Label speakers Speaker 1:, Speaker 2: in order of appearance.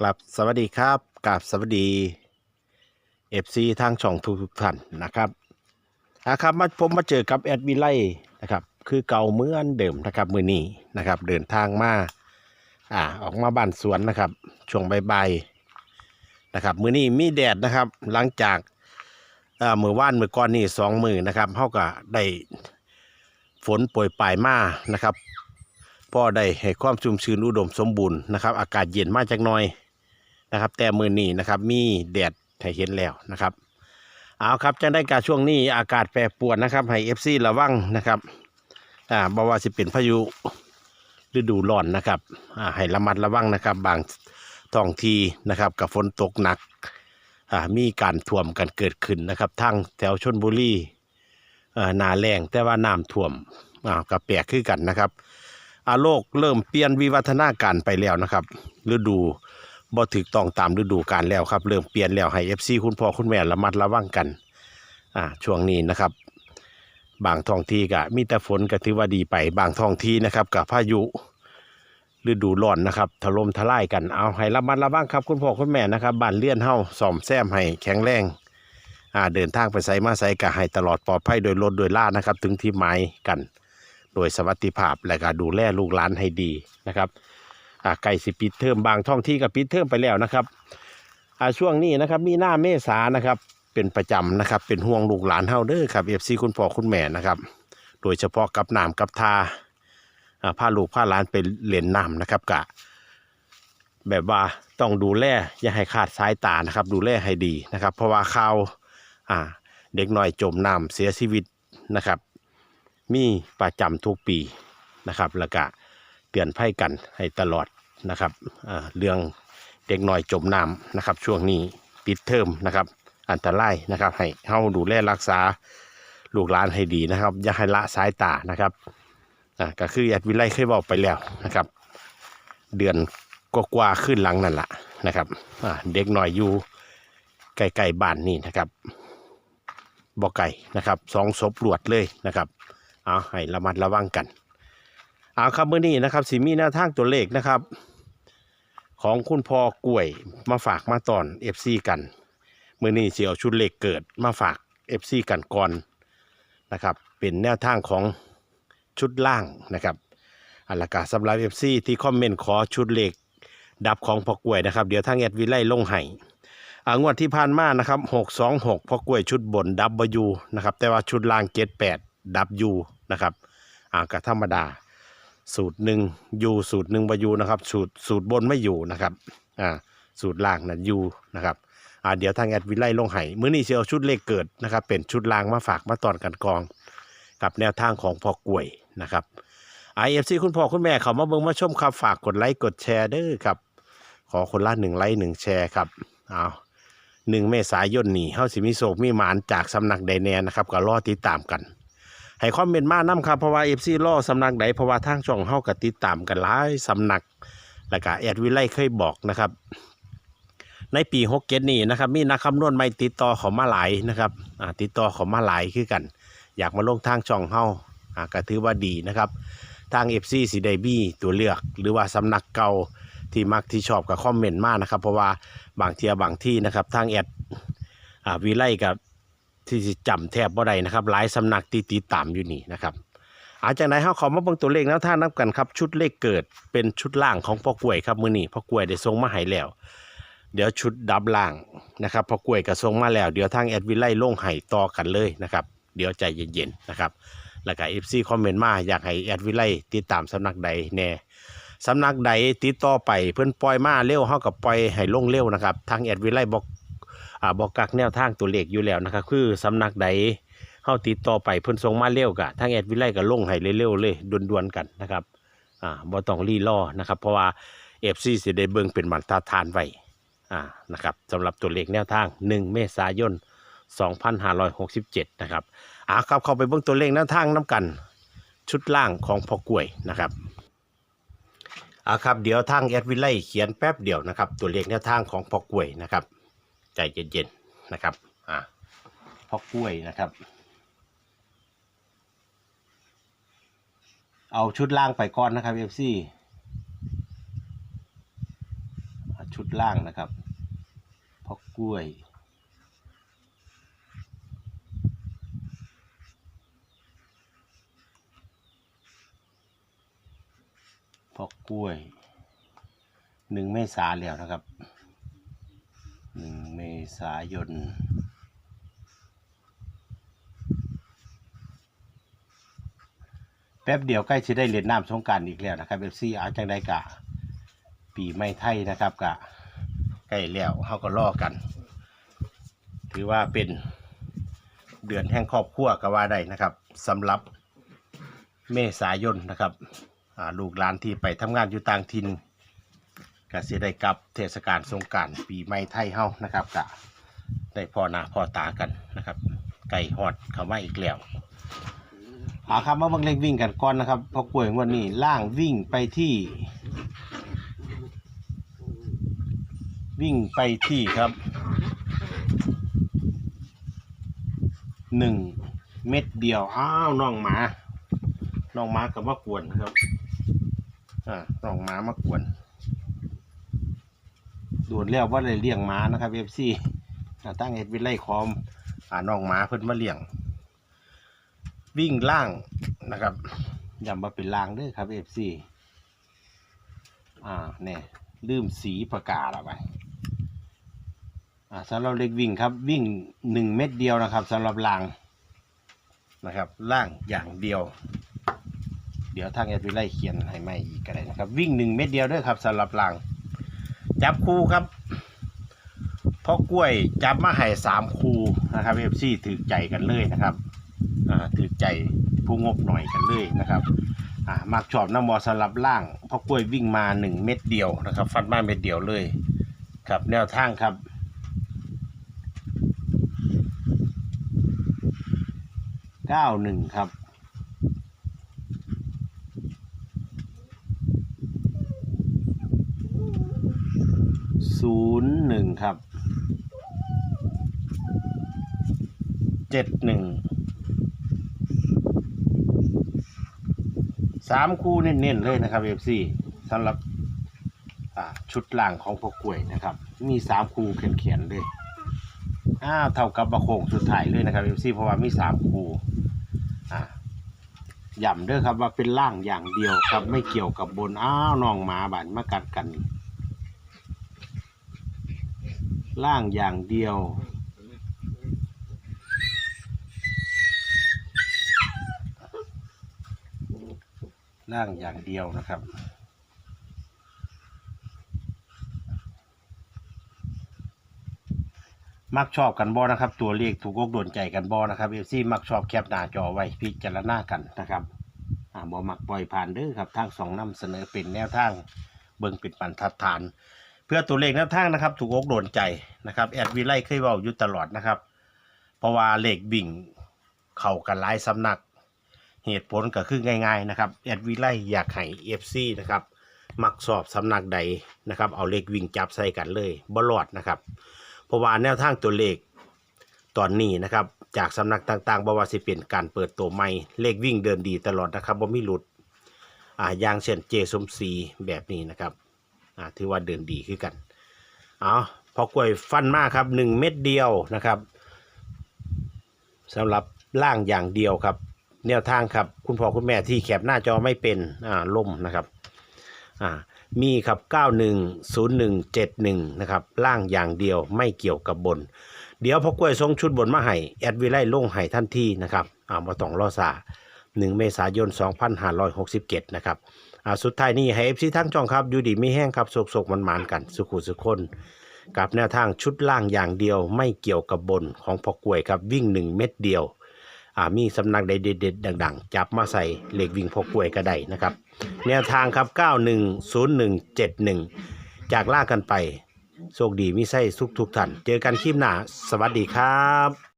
Speaker 1: กลับสวัสดีครับกลับสวัสดีเอฟซีทางช่องทุกทุกท่านนะครับอะครับมาผมมาเจอกับแอดวิไลนะครับ คือเก่าเมื่อนเดิมนะครับมือนี้นะครับ เดินทางมาอ่าออกมาบ้านสวนนะครับช่วงใบ่ายๆนะครับ มือนี้มีแดดนะครับ หลังจากเอ่อมือว่านมือก่อนนี่สองมือนะครับเขาก็ได้ฝนโปรยปลายมานะครับพ่อได้ให้ความชุ่มชื้นอุดมสมบูรณ์นะครับ อากาศเย็นมากจักหน่อย นะครับ แต่มือนี้นะครับ มีแดดให้เห็นแล้วนะครับ เอาครับจังได้การช่วงนี้อากาศแปรปรวนนะครับให้เอฟซีระวังนะครับอ่าบ่ว่าสิเป็นพายุฤดูร้อนนะครับอ่าให้ระมัดระวังนะครับ บางท้องที่นะครับกับฝนตกหนักอ่ามีการท่วมกันเกิดขึ้นนะครับทั้งแถวชนบุรีอ่อหนาแรงแต่ว่าน้ำท่วมอ่ากับแปลกขึ้นกันนะครับอาโลกเริ่มเปลี่ยนวิวัฒนาการไปแล้วนะครับ ฤดู บ่ถึกต้องตามฤดูกาลแล้วครับ เริ่มเปลี่ยนแล้วให้ FC คุณพ่อคุณแม่ระมัดระวังกัน อ่าช่วงนี้นะครับ บางท้องที่ก็มีแต่ฝนก็ถือว่าดีไป บางท้องที่นะครับกับพายุฤดูร้อนนะครับถล่มทลายกันเอาให้ระมัดระวังครับ คุณพ่อคุณแม่นะครับบ้านเลื่อนเฮาซ่อมแซมให้แข็งแรงอ่าเดินทางไปไสมาไสก็ให้ตลอดปลอดภัยโดยรถโดยล่านะครับ ถึงที่หมายกัน โดยสวัสดิภาพและก็ดูแลลูกหลานให้ดีนะครับ อ่าไก่สิปิดเทอมบางท้องที่ก็ปิดเทอมไปแล้วนะครับอ่าช่วงนี้นะครับ มีหน้าเมษานะครับ เป็นประจำนะครับ เป็นห่วงลูกหลานเฮาเด้อครับเอฟซีคุณพ่อคุณแม่นะครับ โดยเฉพาะกับน้ำกับทาอ่าพาลูกพาหลานไปเล่นน้ำนะครับกะ แบบว่าต้องดูแลอย่าให้ขาดสายตานะครับ ดูแลให้ดีนะครับ เพราะว่าข่าวอ่า เด็กน้อยจมน้ำเสียชีวิตนะครับ มีประจำทุกปีนะครับแล้วก็ เตือนภัยกันให้ตลอดนะครับเรื่องเด็กน้อยจมน้ำนะครับ ช่วงนี้ปิดเทอมนะครับ อันตรายนะครับ ให้เฮาดูแลรักษาลูกหลานให้ดีนะครับ อย่าให้ละสายตานะครับก็คือแอดวิไลเคยบอกไปแล้วนะครับ เดือนกว่าๆขึ้นหลังนั่นแหละนะครับเด็กน้อยอยู่ไกลๆบ้านนี่นะครับบ่ไก่นะครับสองศพรวดเลยนะครับ เอาให้ระมัดระวังกัน เอาครับเมื่อนี้นะครับสิมีแนวทางตัวเลขนะครับ ของคุณพ่อกล้วยมาฝากมาตอนเอฟซีกันเมื่อนี้เสียวชุดเลขเกิดมาฝากเอฟซีกันก่อนนะครับ เป็นแนวทางของชุดล่างนะครับอัลกาสำหรับเอฟซีที่คอมเมนต์ขอชุดเลขดับของพ่อกล้วยนะครับ เดี๋ยวทางแอดวิไลลงให้อ่างวดที่ผ่านมานะครับหกสองหกพอกล้วยชุดบนดับเบิลยูนะครับแต่ว่าชุดล่างเจ็ดแปดดับยูนะครับอ่าก็ธรรมดา สูตรหนึ่งยูสูตรหนึ่งบยูนะครับสูตรสูตรบนไม่อยู่นะครับอ่าสูตรล่างนะยูนะครับอ่าเดี๋ยวทางแอดวิไลลงไห้มื้อนี้เชียวชุดเลขเกิดนะครับ เป็นชุดล่างมาฝากมาตอนกันกอง กับแนวทางของพอกล้วยนะครับไอเอฟซีคุณพ่อคุณแม่เขามาเบิ่งมาชมครับฝากกดไลค์กดแชร์เด้อครับ ขอคนละหนึ่งไลค์หนึ่งแชร์ครับเอาหนึ่งเมษายนนี้เฮาสิมีโศกมีหมานจากสำนักใดแน่นะครับก็รอติดตามกัน ให้คอมเมนต์มานํครับเพราะว่า FC รอสำนักใดเพราะว่าทางช่องเฮาก็ติดตามกันหลายสำนักแล้วก็แอดวิไลเคยบอกนะครับ ในปี6เกนี้นะครับมีนักคำนวณใหม่ติดต่อเขามาหลายนะครับอ่าติดต่อเขามาหลายคือกัน อยากมาลงทางช่องเฮาอ่าก็ถือว่าดีนะครับ ทาง FC สิได้มีตัวเลือก หรือว่าสำนักเก่าที่มักที่ชอบกับคอมเมนต์มานะครับ เพราะว่าบางเทียบางที่นะครับทางแอดอ่าวิไลกับ ที่สิจำแทบบ่ได้นะครับหลายสำนักที่ติดตามอยู่นี่นะครับอาจากไหนเฮาขอมาเบิ่งตัวเลขแล้วท่านนับกันครับ ชุดเลขเกิดเป็นชุดล่างของพ่อกล้วยครับมื้อนี้พ่อกล้วยได้ส่งมาให้แล้ว เดี๋ยวชุดดับล่างนะครับพ่อกล้วยก็ส่งมาแล้ว เดี๋ยวทางแอดวิไลลงให้ต่อกันเลยนะครับ เดี๋ยวใจเย็นๆนะครับแล้วก็ FC คอมเมนต์มาอยากให้แอดวิไลติดตามสำนักใดแน่สำนักใดติดต่อไปเพิ่อนปล่อยมาเร็วเฮากับปล่อยให้ลงเร็วนะครับทางแอดวิไลบอก อ่าบอกกักแนวทางตัวเลขอยู่แล้วนะครับคือสำนักใดเฮาติดต่อไปเพิ่นส่งมาเร็วกะทางแอดวิไลก็ลงให้เร็วๆเลยด่วนๆกันนะครับอ่าบ่ต้องรีรอนะครับ เพราะว่า FC สิได้เบิ่งเป็นบรรทัดฐานไว้อ่านะครับสำหรับตัวเลขแนวทาง 1 เมษายน 2567 นะครับอ่าครับเข้าไปเบิ่งตัวเลขแนวทางน้กัน ชุดล่างของพอกล้วยนะครับอ่าครับเดี๋ยวทางแอดวิไลเขียนแป๊บเดียวนะครับ ตัวเลขแนวทางของพอกล้วยนะครับ ใจเย็นๆนะครับอ่าพอกล้วยนะครับ เอาชุดล่างไปก่อนนะครับเอฟซีชุดล่างนะครับพอกล้วยพอกกล้วยหนึ่งเมษาแล้วนะครับหนึ่ง ษายน แป๊บเดียวใกล้จะได้เล่นน้ำสงกรารอีกแล้วนะครับเอฟซีอาจังได้กะ ปีไม่ไทยนะครับกะใกล้แล้วเขาก็รอกัน ถือว่าเป็นเดือนแห่งครอบครัวก็ว่าได้นะครับสำหรับเมษายนนะครับลูกหลานที่ไปทำงานอยู่ต่างถิ่น ก็สิได้กับเทศกาลสงการปีใหม่ไทยเฮานะครับกะได้พ่อหน้าพ่อตากันนะครับ ไก่ฮอดเข้ามาอีกแล้วเอาครับมาบิ่งเลขวิ่งกันก่อนนะครับเพราะกล้วยงวันนี้ล่างวิ่งไปที่ วิ่งไปที่ครับหนึ่งเม็ดเดียวอ้าวน้องหมาน้องหมากับมากวนครับอ่าน้องหมามากวน ด่วนแล้วว่าเลยเลี้ยงหมานะครับเอฟซีตั้งเอ็ดวิไลคอมอ่าน้องหมาเพิ่นมาเลี้ยง วิ่งล่างนะครับย้ำมาเป็นล่างด้วยครับเอฟซีอ่าเนี่ยลืมสีประกาศไปอ่าสำหรับเล็กวิ่งครับ วิ่งหนึ่งเม็ดเดียวนะครับสำหรับล่างนะครับ ล่างอย่างเดียว เดี๋ยวทางแอดวิไลเขียนให้ไม่อีกก็ได้นะครับ วิ่งหนึ่งเม็ดเดียวด้วยครับสำหรับล่าง จับคู่ครับพ่อกล้วยจับมาให้สามคู่นะครับเอฟซีถือใจกันเลยนะครับถือใจผู้งบหน่อยกันเลยนะครับอ่ามักชอบน้ำมอสลับล่างเพราะกล้วยวิ่งมาหนึ่งเม็ดเดียวนะครับ ฟันมาเม็ดเดียวเลย ครับแนวทางครับเก้าหนึ่งครับ ศูนย์หนึ่งครับเจ็ดหนึ่งสามคู่เน้นๆเลยนะครับเอฟซีสำหรับชุดล่างของพวกกล้วยนะครับ มีสามคู่เขียนๆเลยอ้าวเท่ากับบะโคงสุดท้ายเลยนะครับเอฟซีเพราะว่ามีสามคู่อ่าย่ำเด้อครับว่าเป็นล่างอย่างเดียวครับไม่เกี่ยวกับบนอ้าวน้องหมาบานมากัดกัน ล่างอย่างเดียว ล่างอย่างเดียวนะครับมักชอบกันบอนะครับ ตัวเลขถูกอกโดนใจกันบอนะครับเอฟซีมักชอบแคปหน้าจอไว้พิจารณากันนะครับอ่าบอมักปล่อยผ่านเด้อครับทางสองนำเสนอเป็นแนวทาง เบิ่งเป็นบรรทัดฐาน พื่อตัวเลขแนวทางนะครับ ถูกอกโดนใจนะครับแอดวีไลเคยเว้าอยู่ตลอดนะครับ เพราะว่าเลขบิ่งเข้ากันหลายสำนัก เหตุผลก็คือง่าย ๆนะครับแอดวิไลอยากให้เอฟซีนะครับมักสอบสำนักใดนะครับ เอาเลขวิ่งจับใส่กันเลยบลอดนะครับ เพราะว่าแนวทางตัวเลขตอนนี้นะครับ จากสำนักต่างๆบว่าสิเป็นการเปิดตัวใหม่เลขวิ่งเดินดีตลอดนะครับบ่มีหลุดอ่าอย่างเช่นเจสมซีแบบนี้นะครับ อ่าถือว่าเดินดีขึ้นกัน เอาพอกล้วยฟันมากครับหนึ่งเม็ดเดียวนะครับสำหรับล่างอย่างเดียวครับ แนวทางครับคุณพ่อคุณแม่ที่แคปหน้าจอไม่เป็นอ่าล่มนะครับอ่ามีครับ 910171 นะครับ ล่างอย่างเดียวไม่เกี่ยวกับบน เดี๋ยวพอกล้วยส่งชุดบนมาให้แอดวิไลลงให้ทันทีนะครับอ่ามาต้องรอสา1 เมษายน 2567 นะครับ อ่าสุดท้ายนี้ให้เอฟซีทั้งจองครับอยู่ดีไม่แห้งครับโศกๆมันหมานๆกันสุขุสุขคน กับแนวทางชุดล่างอย่างเดียวไม่เกี่ยวกับบนของพอกล้วยครับวิ่ง1เม็ดเดียวอ่ามีสำนักใดเด็ดๆดังๆ จับมาใส่เหล็กวิ่งพกกล้วยก็ได้นะครับ แนวทางครับ 910171 จากล่ากันไปโชคดีมิใส่ทุกทุกท่านเจอกันคลิปหน้า สวัสดีครับ